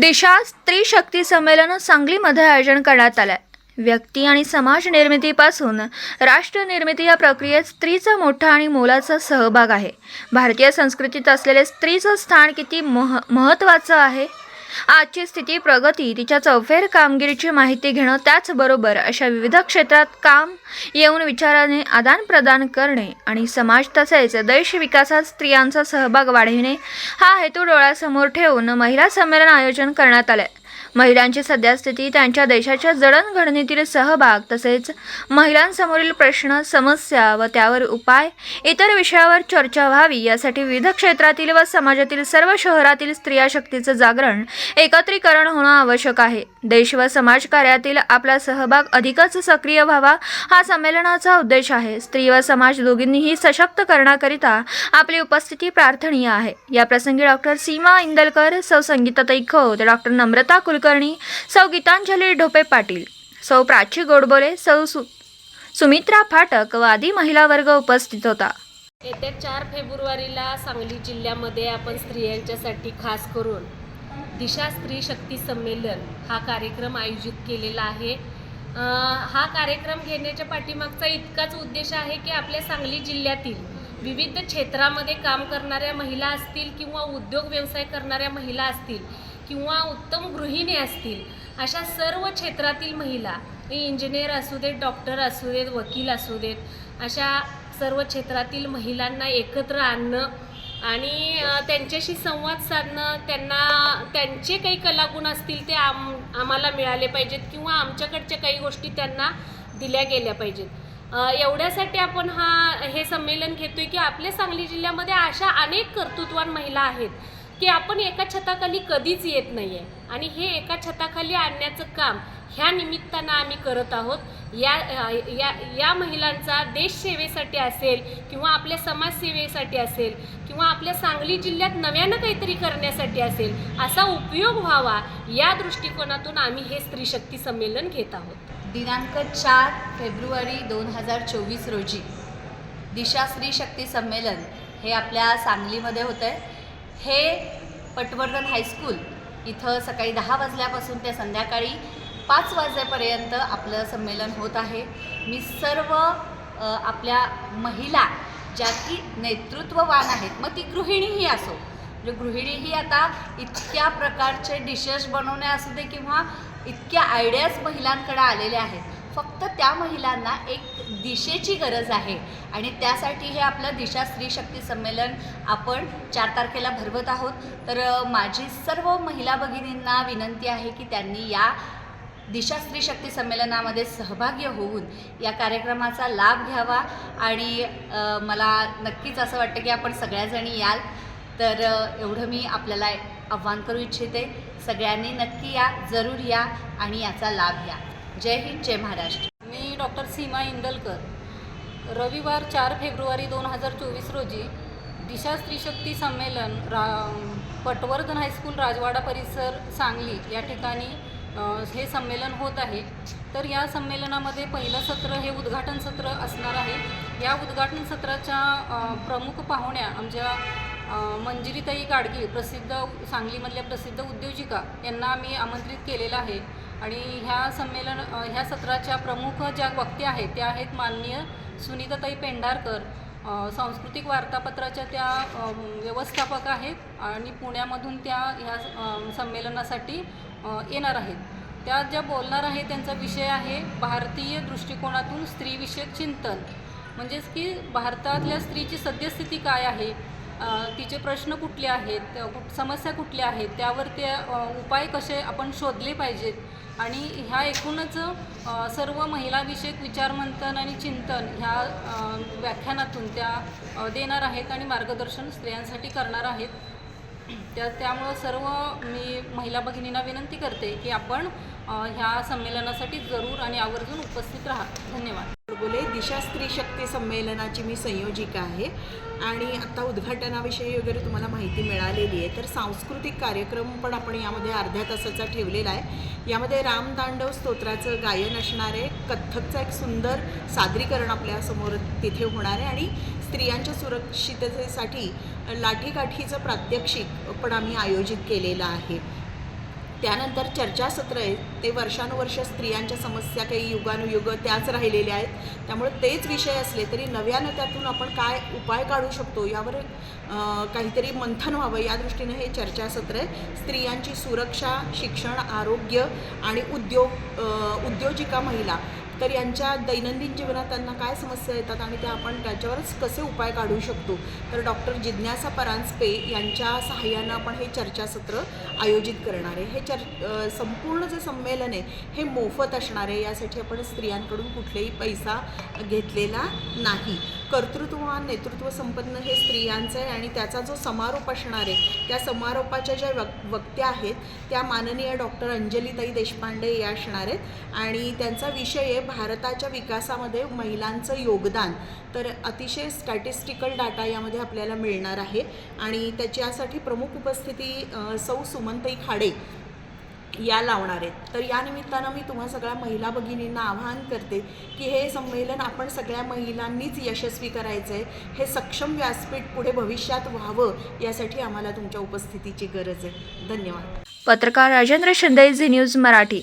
दिशा स्त्री शक्ती संमेलन सांगलीमध्ये आयोजन करण्यात आलं व्यक्ती आणि समाज निर्मितीपासून राष्ट्र निर्मिती या प्रक्रियेत स्त्रीचा मोठा आणि मोलाचा सहभाग आहे. भारतीय संस्कृतीत असलेले स्त्रीचं स्थान किती मह महत्त्वाचं आहे? आजची स्थिती प्रगती तिच्या चौफेर कामगिरीची माहिती घेणं त्याचबरोबर अशा विविध क्षेत्रात काम येऊन विचाराने आदानप्रदान करणे आणि समाज तसेच देश विकासात स्त्रियांचा सहभाग वाढविणे हा हेतू डोळ्यासमोर ठेवून महिला संमेलन आयोजन करण्यात आले महिलांची सद्यस्थिती त्यांच्या देशाच्या जडणघडणीतील सहभाग तसेच महिलांसमोरील प्रश्न समस्या व त्यावर उपाय इतर विषयावर चर्चा व्हावी यासाठी विविध क्षेत्रातील व समाजातील सर्व शहरातील स्त्रिया शक्तीचं जागरण एकत्रीकरण होणं आवश्यक आहे. देश व समाजकार्यातील आपला सहभाग अधिकच सक्रिय व्हावा हा संमेलनाचा उद्देश आहे. स्त्री व समाज दोघींनीही सशक्त करण्याकरिता आपली उपस्थिती प्रार्थनीय आहे. या प्रसंगी डॉक्टर सीमा इंदलकर सौ संगीताताई खोत डॉक्टर नम्रता कुल कुलकर्णी सौ गीतांजली ढोपे पाटील सौ प्राची गोडबोले सौ सु सुमित्रा फाटक व आदी महिला वर्ग उपस्थित होता. येत्या चार फेब्रुवारीला सांगली जिल्ह्यामध्ये आपण स्त्रियांच्यासाठी खास करून दिशा स्त्री शक्ती संमेलन हा कार्यक्रम आयोजित केलेला आहे. हा कार्यक्रम घेण्याच्या पाठीमागचा इतकाच उद्देश आहे की आपल्या सांगली जिल्ह्यातील विविध क्षेत्रामध्ये काम करणाऱ्या महिला असतील किंवा उद्योग व्यवसाय करणाऱ्या महिला असतील किंवा उत्तम गृहिणी असतील अशा सर्व क्षेत्रातील महिला इंजिनियर असू देत डॉक्टर असू देत वकील असू देत अशा सर्व क्षेत्रातील महिलांना एकत्र आणणं आणि त्यांच्याशी संवाद साधणं त्यांना त्यांचे काही कलागुण असतील ते आम आम्हाला मिळाले पाहिजेत किंवा आमच्याकडच्या काही गोष्टी त्यांना दिल्या गेल्या पाहिजेत. एवढ्यासाठी आपण हा हे संमेलन घेतोय की आपल्या सांगली जिल्ह्यामध्ये अशा अनेक कर्तृत्वान महिला आहेत. की आपण एका छताखाली कधीच येत नाही आहे आणि हे एका छताखाली आणण्याचं काम ह्या निमित्तानं आम्ही करत आहोत. या या या महिलांचा देशसेवेसाठी असेल किंवा आपल्या समाजसेवेसाठी असेल किंवा आपल्या सांगली जिल्ह्यात नव्यानं काहीतरी करण्यासाठी असेल असा उपयोग व्हावा या दृष्टिकोनातून आम्ही हे स्त्री शक्ती संमेलन घेत आहोत. दिनांक चार फेब्रुवारी दोन हजार चोवीस रोजी दिशा स्त्री शक्ती संमेलन हे आपल्या सांगलीमध्ये होतं आहे हे पटवर्धन हायस्कूल इथं सकाळी दहा वाजल्यापासून ते संध्याकाळी पाच वाजेपर्यंत आपलं संमेलन होत आहे. मी सर्व आपल्या महिला ज्या की नेतृत्ववान आहेत मग ती गृहिणीही असो. म्हणजे गृहिणीही आता इतक्या प्रकारचे डिशेस बनवणे असू दे किंवा इतक्या आयडियाज महिलांकडे आलेल्या आहेत. फक्त त्या महिलांना एक दिशेची गरज आहे. आणि त्यासाठी हे आपलं दिशा स्त्री शक्ती संमेलन आपण चार तारखेला भरवत आहोत. तर माझी सर्व महिला भगिनींना विनंती आहे की त्यांनी या दिशा स्त्री शक्ती संमेलनामध्ये सहभागी होऊन या कार्यक्रमाचा लाभ घ्यावा. आणि मला नक्कीच असं वाटतं की आपण सगळ्याजणी याल. तर एवढं मी आपल्याला आव्हान करू इच्छिते. सगळ्यांनी नक्की या जरूर या आणि याचा लाभ घ्या. जय हिंद जय महाराष्ट्र. मी डॉक्टर सीमा इंदलकर. रविवार चार फेब्रुवारी दोन हजार चोवीस रोजी दिशा स्त्रीशक्ती संमेलन रा पटवर्धन हायस्कूल राजवाडा परिसर सांगली या ठिकाणी हे संमेलन होत आहे. तर या संमेलनामध्ये पहिलं सत्र हे उद्घाटन सत्र असणार आहे. या उद्घाटन सत्राच्या प्रमुख पाहुण्या आमच्या मंजिरीताई गाडगी प्रसिद्ध सांगलीमधल्या प्रसिद्ध उद्योजिका यांना आम्ही आमंत्रित केलेलं आहे. आणि ह्या संमेलन ह्या सत्राच्या प्रमुख ज्या वक्त्या आहेत त्या आहेत माननीय सुनीताताई पेंढारकर. सांस्कृतिक वार्तापत्राच्या त्या व्यवस्थापक आहेत आणि पुण्यामधून त्या ह्या संमेलनासाठी येणार आहेत. त्या ज्या बोलणार आहे त्यांचा विषय आहे भारतीय दृष्टिकोनातून स्त्रीविषयक चिंतन. म्हणजेच की भारतातल्या स्त्रीची सद्यस्थिती काय आहे? तिचे प्रश्न कुठले आहेत? कुठ समस्या कुठल्या आहेत? त्यावर ते उपाय कसे आपण शोधले पाहिजेत? आणि ह्या एकूणच सर्व महिलाविषयक विचारमंथन आणि चिंतन ह्या व्याख्यानातून त्या देणार आहेत आणि मार्गदर्शन स्त्रियांसाठी करणार आहेत. त्या त्यामुळं सर्व मी महिला भगिनींना विनंती करते की आपण ह्या संमेलनासाठी जरूर आणि आवर्जून उपस्थित राहा. धन्यवाद. बोले दिशा स्त्री शक्ती संमेलनाची मी संयोजिका आहे. आणि आता उद्घाटनाविषयी वगैरे तुम्हाला माहिती मिळालेली आहे. तर सांस्कृतिक कार्यक्रम पण आपण यामध्ये अर्ध्या तासाचा ठेवलेला आहे. यामध्ये रामतांडव स्तोत्राचं गायन असणार आहे. एक सुंदर सादरीकरण आपल्यासमोर तिथे होणार आहे. आणि स्त्रियांच्या सुरक्षिततेसाठी लाठीकाठीचं प्रात्यक्षिक पण आम्ही आयोजित केलेलं आहे. त्यानंतर चर्चासत्र आहेत. ते वर्षानुवर्ष स्त्रियांच्या समस्या काही युगानुयुग त्याच राहिलेल्या आहेत. त्यामुळे तेच विषय असले तरी नव्यानं त्यातून आपण काय उपाय काढू शकतो यावर काहीतरी मंथन व्हावं या दृष्टीनं हे चर्चासत्र आहे. स्त्रियांची सुरक्षा शिक्षण आरोग्य आणि उद्योग उद्योजिका महिला तर यांच्या दैनंदिन जीवनात त्यांना काय समस्या येतात आणि त्या आपण त्याच्यावरच कसे उपाय काढू शकतो? तर डॉक्टर जिज्ञासा परांजपे यांच्या सहाय्यानं आपण हे चर्चासत्र आयोजित करणार आहे. हे चर् संपूर्ण जे संमेलन आहे हे मोफत असणार आहे. यासाठी आपण स्त्रियांकडून कुठलेही पैसा घेतलेला नाही. कर्तृत्ववान नेतृत्व संपन्न हे स्त्रियांचं आहे आणि त्याचा जो समारोप असणार आहे त्या समारोपाच्या ज्या वक् वक्त्या आहेत त्या माननीय डॉक्टर अंजलीताई देशपांडे या असणार आहेत. आणि त्यांचा विषय आहे भारताच्या विकासामध्ये महिलांचं योगदान. तर अतिशय स्टॅटिस्टिकल डाटा यामध्ये आपल्याला मिळणार आहे. आणि त्याच्यासाठी प्रमुख उपस्थिती सौ सुमनताई खाडे. या लावणार आहेत. तर या निमित्तानं मी तुम्हा सगळ्या महिला भगिनींना आवाहन करते की हे संमेलन आपण सगळ्या महिलांनीच यशस्वी करायचं आहे हे सक्षम व्यासपीठ पुढे भविष्यात व्हावं यासाठी आम्हाला तुमच्या उपस्थितीची गरज आहे. धन्यवाद. पत्रकार राजेंद्र शिंदे झी न्यूज मराठी.